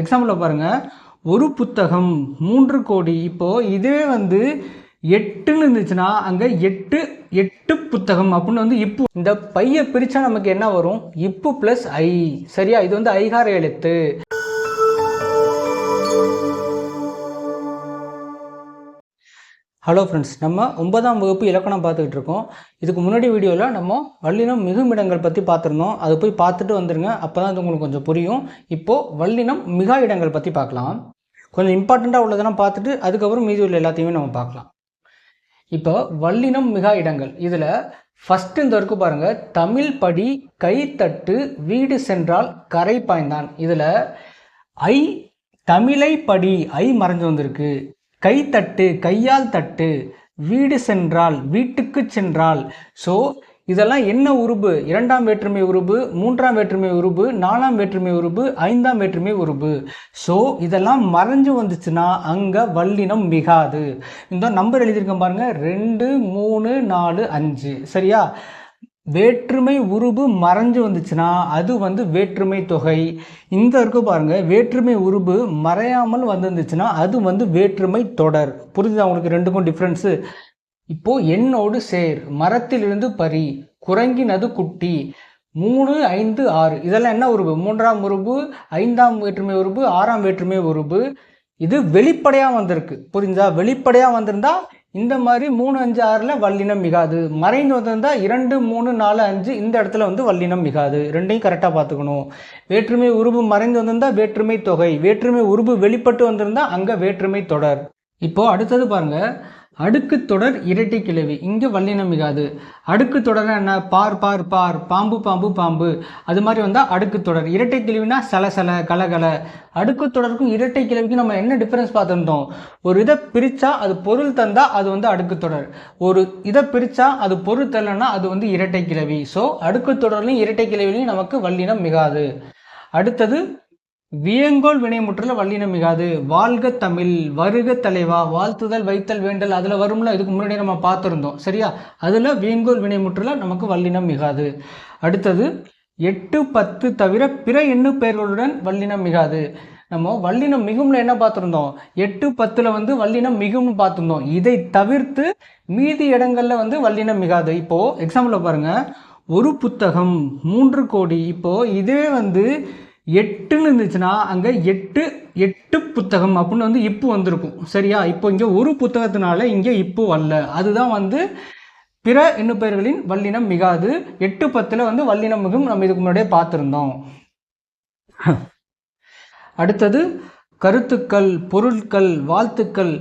எக்ஸாம்பிளில் பாருங்கள் ஒரு புத்தகம் மூன்று கோடி. இப்போது இதுவே வந்து எட்டுன்னு இருந்துச்சுன்னா அங்கே எட்டு எட்டு புத்தகம் அப்படின்னு வந்து இப்பு இந்த பையை பிரித்தா நமக்கு என்ன வரும்? இப்பு ப்ளஸ் ஐ சரியா? இது வந்து ஐகார எழுத்து. ஹலோ ஃப்ரெண்ட்ஸ் நம்ம ஒன்பதாம் வகுப்பு இலக்கணம் பார்த்துக்கிட்டு இருக்கோம். இதுக்கு முன்னாடி வீடியோவில் நம்ம வல்லினம் மிகுமிடங்கள் பற்றி பார்த்துருந்தோம். அது போய் பார்த்துட்டு வந்துருங்க. அப்போ தான் அது உங்களுக்கு கொஞ்சம் புரியும். இப்போது வல்லினம் மிகா இடங்கள் பற்றி பார்க்கலாம். கொஞ்சம் இம்பார்ட்டண்ட்டாக உள்ளதெல்லாம் பார்த்துட்டு அதுக்கப்புறம் மீதி உள்ள எல்லாத்தையுமே நம்ம பார்க்கலாம். இப்போ வல்லினம் மிகா இடங்கள். இதில் ஃபஸ்ட்டு இந்த வரைக்கும் பாருங்கள் தமிழ் படி கைத்தட்டு வீடு சென்றால் கரை பாய்ந்தான். இதில் ஐ தமிழை படி ஐ மறைஞ்சு வந்திருக்கு. கைத்தட்டு கையால் தட்டு வீடு சென்றால் வீட்டுக்கு சென்றால். ஸோ இதெல்லாம் என்ன உருபு? இரண்டாம் வேற்றுமை உருபு மூன்றாம் வேற்றுமை உருபு நாலாம் வேற்றுமை உருபு ஐந்தாம் வேற்றுமை உருபு. ஸோ இதெல்லாம் மறைஞ்சு வந்துச்சுன்னா அங்கே வல்லினம் மிகாது. இந்த நம்பர் எழுதியிருக்கேன் பாருங்க. ரெண்டு மூணு நாலு அஞ்சு. சரியா? வேற்றுமை உருபு மறைஞ்சு வந்துச்சுன்னா அது வந்து வேற்றுமை தொகை. இந்த இருக்க பாருங்கள் வேற்றுமை உருபு மறையாமல் வந்துருந்துச்சுன்னா அது வந்து வேற்றுமை தொடர். புரிஞ்சுதா உங்களுக்கு ரெண்டுக்கும் டிஃப்ரென்ஸு இப்போது என்னோடு சேர் மரத்திலிருந்து பறி குரங்கினது குட்டி மூணு ஐந்து ஆறு. இதெல்லாம் என்ன உருபு? மூன்றாம் உருபு ஐந்தாம் வேற்றுமை உருபு ஆறாம் வேற்றுமை உருபு. இது வெளிப்படையாக வந்திருக்கு. புரிஞ்சா வெளிப்படையாக வந்திருந்தால் இந்த மாதிரி மூணு அஞ்சு ஆறில் வல்லினம் மிகாது. மறைந்து வந்திருந்தால் இரண்டு மூணு நாலு அஞ்சு இந்த இடத்துல வந்து வல்லினம் மிகாது. ரெண்டையும் கரெக்டாக பார்த்துக்கணும். வேற்றுமை உருபு மறைந்து வந்திருந்தால் வேற்றுமை தொகை. வேற்றுமை உருபு வெளிப்பட்டு வந்திருந்தால் அங்கே வேற்றுமை தொடர். இப்போது அடுத்தது பாருங்கள் அடுக்கு தொடர் இரட்டை கிழவி. இங்கே வல்லினம் மிகாது. அடுக்கு தொடர் என்ன? பார் பார் பார். பாம்பு பாம்பு பாம்பு. அது மாதிரி வந்தால் அடுக்கு தொடர். இரட்டை கிழவினா சல சல கலகல அடுக்கு தொடருக்கும் இரட்டை கிளவிக்கும் நம்ம என்ன டிஃப்ரென்ஸ் பார்த்துருந்தோம்? ஒரு இதை பிரித்தா அது பொருள் தந்தால் அது வந்து அடுக்கு தொடர். ஒரு இதை பிரித்தா அது பொருள் தரலன்னா அது வந்து இரட்டை கிழவி. ஸோ அடுக்கு தொடர்லையும் இரட்டை கிழவிலையும் நமக்கு வல்லினம் மிகாது. அடுத்தது வியங்கோல் வினைமுற்றில் வல்லினம் மிகாது. வாழ்க தமிழ் வருக தலைவா வாழ்த்துதல் வைத்தல் வேண்டல் அதில் வரும்ல இதுக்கு முன்னாடி நம்ம பார்த்துருந்தோம் சரியா? அதில் வியங்கோல் வினைமுற்றில் நமக்கு வல்லினம் மிகாது. அடுத்தது எட்டு பத்து தவிர பிற எண்ணு பெயர்களுடன் வல்லினம் மிகாது. நம்ம வல்லினம் மிகும்ல என்ன பார்த்துருந்தோம்? எட்டு பத்தில் வந்து வல்லினம் மிகும்னு பார்த்துருந்தோம். இதை தவிர்த்து மீதி இடங்களில் வந்து வல்லினம் மிகாது. இப்போது எக்ஸாம்பிளில் பாருங்கள் ஒரு புத்தகம் மூன்று கோடி. இப்போது இதே வந்து எட்டுன்னு இருந்துச்சுன்னா அங்கே எட்டு எட்டு புத்தகம் அப்படின்னு வந்து இப்போ வந்திருக்கும். சரியா? இப்போ இங்கே ஒரு புத்தகத்தினால இங்கே இப்போ வரல. அதுதான் வந்து பிற எண்ணுப்பெயர்களின் வல்லினம் மிகாது. எட்டு பத்தில் வந்து வல்லினம் மிகும். நம்ம இதுக்கு முன்னாடியே பார்த்துருந்தோம். அடுத்தது கருத்துக்கள் பொருட்கள் வாழ்த்துக்கள்.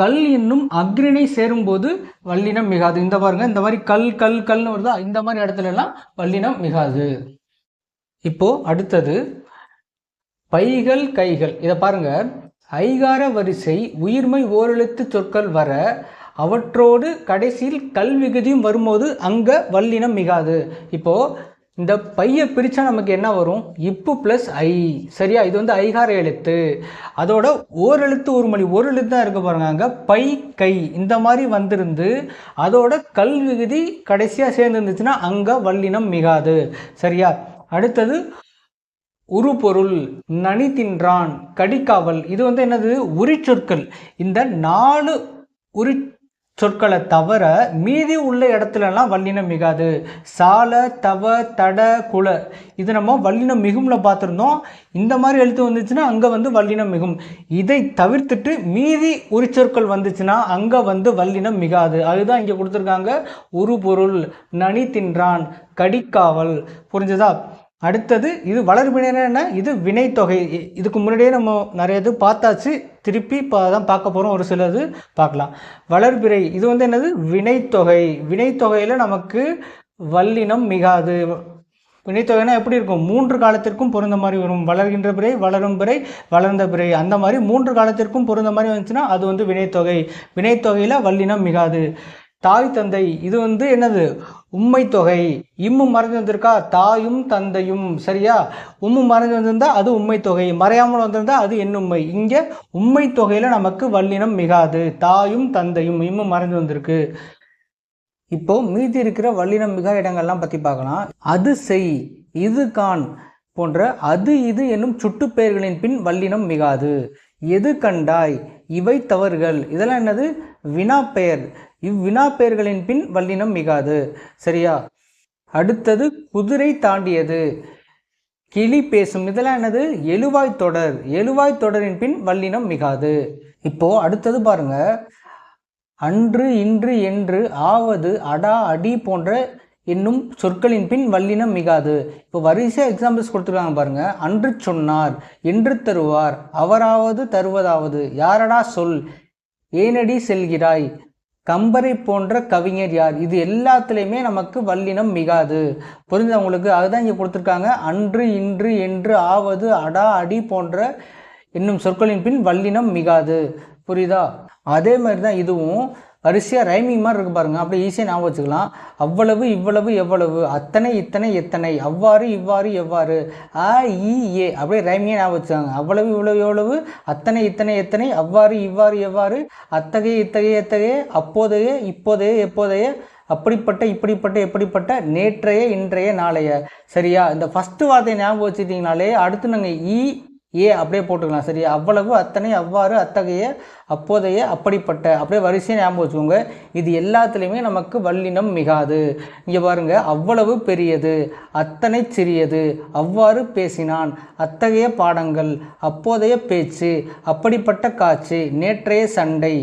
கல் என்னும் அக்ரிணை சேரும்போது வல்லினம் மிகாது. இந்த பாருங்க இந்த மாதிரி கல் கல் கல்னு வருதா? இந்த மாதிரி இடத்துல எல்லாம் வல்லினம் மிகாது. இப்போ அடுத்தது பைகள் கைகள். இதை பாருங்கள் ஐகார வரிசை உயிர்மை ஓரெழுத்து சொற்கள் வர அவற்றோடு கடைசியில் கல்விகுதியும் வரும்போது அங்கே வல்லினம் மிகாது. இப்போது இந்த பையை பிரித்தா நமக்கு என்ன வரும்? இப்பு ப்ளஸ் ஐ. சரியா? இது வந்து ஐகார எழுத்து. அதோட ஓரெழுத்து ஒரு மணி ஒரு எழுத்து தான் இருக்க பாருங்க அங்கே. பை கை. இந்த மாதிரி வந்திருந்து அதோட கல்விகுதி கடைசியாக சேர்ந்து இருந்துச்சுன்னா அங்கே வல்லினம் மிகாது. சரியா? அடுத்தது உருபொருள் நனி தின்றான் கடிக்காவல் இது வந்து என்னது? உரிச்சொற்கள். இந்த நாலு உரி சொற்களை தவிர மீதி உள்ள இடத்துலலாம் வல்லினம் மிகாது. சால தவ தட குல இது நம்ம வல்லினம் மிகும்ல பார்த்துருந்தோம். இந்த மாதிரி எழுத்து வந்துச்சுன்னா அங்கே வந்து வல்லினம் மிகும். இதை தவிர்த்துட்டு மீதி உரிச்சொற்கள் வந்துச்சுன்னா அங்கே வந்து வல்லினம் மிகாது. அதுதான் இங்கே கொடுத்துருக்காங்க. உருபொருள் நனி தின்றான் கடிக்காவல் புரிஞ்சதா? அடுத்தது இது வளர்வினைனா இது வினைத்தொகை. இதுக்கு முன்னாடியே நம்ம நிறைய இது பார்த்தாச்சு. திருப்பி இப்போ தான் பார்க்க போகிறோம் ஒரு சிலது பார்க்கலாம். வளர்பிறை இது வந்து என்னது? வினைத்தொகை. வினைத்தொகையில் நமக்கு வல்லினம் மிகாது. வினைத்தொகைனா எப்படி இருக்கும்? மூன்று காலத்திற்கும் பொருந்த மாதிரி வரும். வளர்கின்ற பிறை வளரும் பிறை வளர்ந்த பிறை. அந்த மாதிரி மூன்று காலத்திற்கும் பொருந்த மாதிரி வந்துச்சுன்னா அது வந்து வினைத்தொகை. வினைத்தொகையில் வல்லினம் மிகாது. தாய் தந்தை இது வந்து என்னது? உண்மை தொகை. இம்மு மறைஞ்சு வந்திருக்கா? தாயும் தந்தையும். சரியா? உம்மு மறைஞ்சு வந்திருந்தா அது உண்மை தொகை. மறையாமல் வந்திருந்தா அது எண்ணும்மை இங்கே உண்மை தொகையில் நமக்கு வல்லினம் மிகாது. தாயும் தந்தையும் இம்மு மறைஞ்சு வந்திருக்கு. இப்போ மீதி இருக்கிற வல்லினம் மிக இடங்கள்லாம் பற்றி பார்க்கலாம். அது செய் இது கான் போன்ற அது இது என்னும் சுட்டுப்பெயர்களின் பின் வல்லினம் மிகாது. எது கண்டாய்? இவை தவறுகள். இதெல்லாம் என்னது? வினாப்பெயர். இவ்வினாப்பெயர்களின் பின் வல்லினம் மிகாது. சரியா? அடுத்தது குதிரை தாண்டியது. கிளி பேசும். இதெல்லாம் என்னது? எழுவாய் தொடர். எழுவாய் தொடரின் பின் வல்லினம் மிகாது. இப்போ அடுத்தது பாருங்க. அன்று இன்று என்று ஆவது அடா அடி போன்ற என்னும் சொற்களின் பின் வல்லினம் மிகாது. இப்போ வரிசையாக எக்ஸாம்பிள்ஸ் கொடுத்துருக்காங்க பாருங்க. அன்று சொன்னார் என்று தருவார் அவராவது தருவதாவது. யாரடா சொல்? ஏனடி செல்கிறாய்? கம்பரை போன்ற கவிஞர் யார்? இது எல்லாத்துலேயுமே நமக்கு வல்லினம் மிகாது. புரிஞ்சவங்களுக்கு அதுதான் இங்கே கொடுத்துருக்காங்க. அன்று இன்று என்று ஆவது அடா அடி போன்ற என்னும் சொற்களின் பின் வல்லினம் மிகாது. புரியுதா? அதே மாதிரி தான் இதுவும் வரிசையாக ரைமிங் மாதிரி இருக்குது பாருங்க. அப்படியே ஈஸியாக ஞாபகம் வச்சுக்கலாம். அவ்வளவு இவ்வளவு எவ்வளவு அத்தனை இத்தனை எத்தனை அவ்வாறு இவ்வாறு எவ்வாறு ஆ இ ஏ அப்படியே ரைமிங்காக ஞாபகம் வச்சுக்காங்க. அவ்வளவு இவ்வளவு எவ்வளவு அத்தனை இத்தனை எத்தனை அவ்வாறு இவ்வாறு எவ்வாறு அத்தகைய இத்தகைய எத்தகைய அப்போதைய இப்போதைய எப்போதைய அப்படிப்பட்ட இப்படிப்பட்ட எப்படிப்பட்ட நேற்றைய இன்றைய நாளைய. சரியா? இந்த ஃபஸ்ட்டு வார்த்தையை ஞாபகம் வச்சுட்டிங்கனாலே அடுத்து நாங்கள் இ ஏ அப்படியே போட்டுக்கலாம். சரி அவ்வளவு அத்தனை அவ்வாறு அத்தகைய அப்போதைய அப்படிப்பட்ட அப்படியே வரிசையை ஞாபகம் வச்சுக்கோங்க. இது எல்லாத்துலேயுமே நமக்கு வல்லினம் மிகாது. இங்கே பாருங்கள் அவ்வளவு பெரியது அத்தனை சிறியது. அவ்வாறு பேசினான். அத்தகைய பாடங்கள் அப்போதைய பேச்சு அப்படிப்பட்ட காட்சி நேற்றைய சண்டை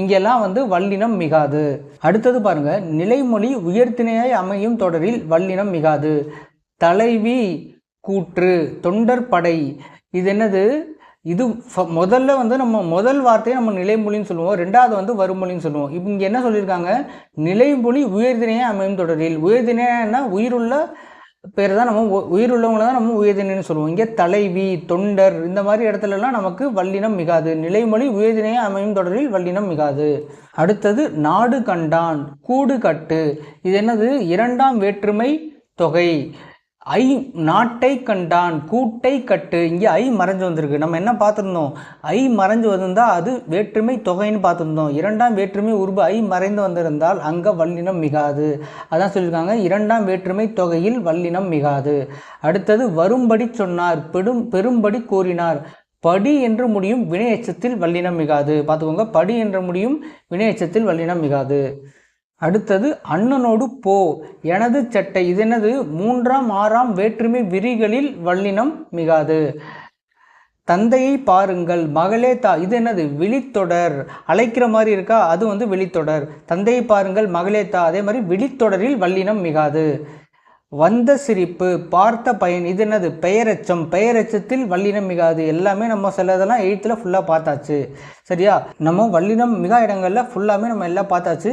இங்கெல்லாம் வந்து வல்லினம் மிகாது. அடுத்தது பாருங்க நிலைமொழி உயர்த்தினையாய் அமையும் தொடரில் வல்லினம் மிகாது. தலைவி கூற்று தொண்டர் படை இது என்னது? இது முதல்ல வந்து நம்ம முதல் வார்த்தையை நம்ம நிலைமொழின்னு சொல்லுவோம். ரெண்டாவது வந்து வருமொழின்னு சொல்லுவோம். இப்போ இங்கே என்ன சொல்லியிருக்காங்க? நிலைமொழி உயர்திணையை அமையும் தொடரில். உயர்திணைன்னா உயிருள்ள பேர் தான் நம்ம உ- உயிருள்ளவங்கள தான் நம்ம உயர்திணைன்னு சொல்லுவோம். இங்கே தலைவி தொண்டர் இந்த மாதிரி இடத்துலலாம் நமக்கு வல்லினம் மிகாது. நிலைமொழி உயர்திணையை அமையும் தொடரில் வல்லினம் மிகாது. அடுத்தது நாடு கண்டான் கூடு கட்டு. இது என்னது? இரண்டாம் வேற்றுமை தொகை. ஐ நாட்டை கண்டான் கூட்டை கட்டு. இங்கே ஐ மறைஞ்சு வந்திருக்கு. நம்ம என்ன பார்த்துருந்தோம்? ஐ மறைஞ்சு வந்திருந்தால் அது வேற்றுமை தொகைன்னு பார்த்துருந்தோம். இரண்டாம் வேற்றுமை உருபு ஐ மறைந்து வந்திருந்தால் அங்கே வல்லினம் மிகாது. அதான் சொல்லியிருக்காங்க. இரண்டாம் வேற்றுமை தொகையில் வல்லினம் மிகாது. அடுத்தது வரும்படி சொன்னார் பெரும் பெரும்படி கூறினார். படி என்று முடியும் வினை எச்சத்தில் வல்லினம் மிகாது. பார்த்துக்கோங்க. படி என்று முடியும் வினை எச்சத்தில் வல்லினம் மிகாது. அடுத்தது அண்ணனோடு போ. எனது சட்டை இது என்னது? மூன்றாம் ஆறாம் வேற்றுமை விரிகளில் வல்லினம் மிகாது. தந்தையை பாருங்கள். மகளே தா இது என்னது? விழித்தொடர். அழைக்கிற மாதிரி இருக்கா? அது வந்து விழித்தொடர். தந்தையை பாருங்கள். மகளே தா அதே மாதிரி விழித்தொடரில் வல்லினம் மிகாது. வந்த சிரிப்பு பார்த்த பயன் இது என்னது? பெயரெச்சம். பெயரச்சத்தில் வல்லினம் மிகாது. எல்லாமே நம்ம சிலதெல்லாம் எயித்தில் ஃபுல்லாக பார்த்தாச்சு. சரியா? நம்ம வல்லினம் மிகா இடங்களில் ஃபுல்லாமே நம்ம எல்லாம் பார்த்தாச்சு.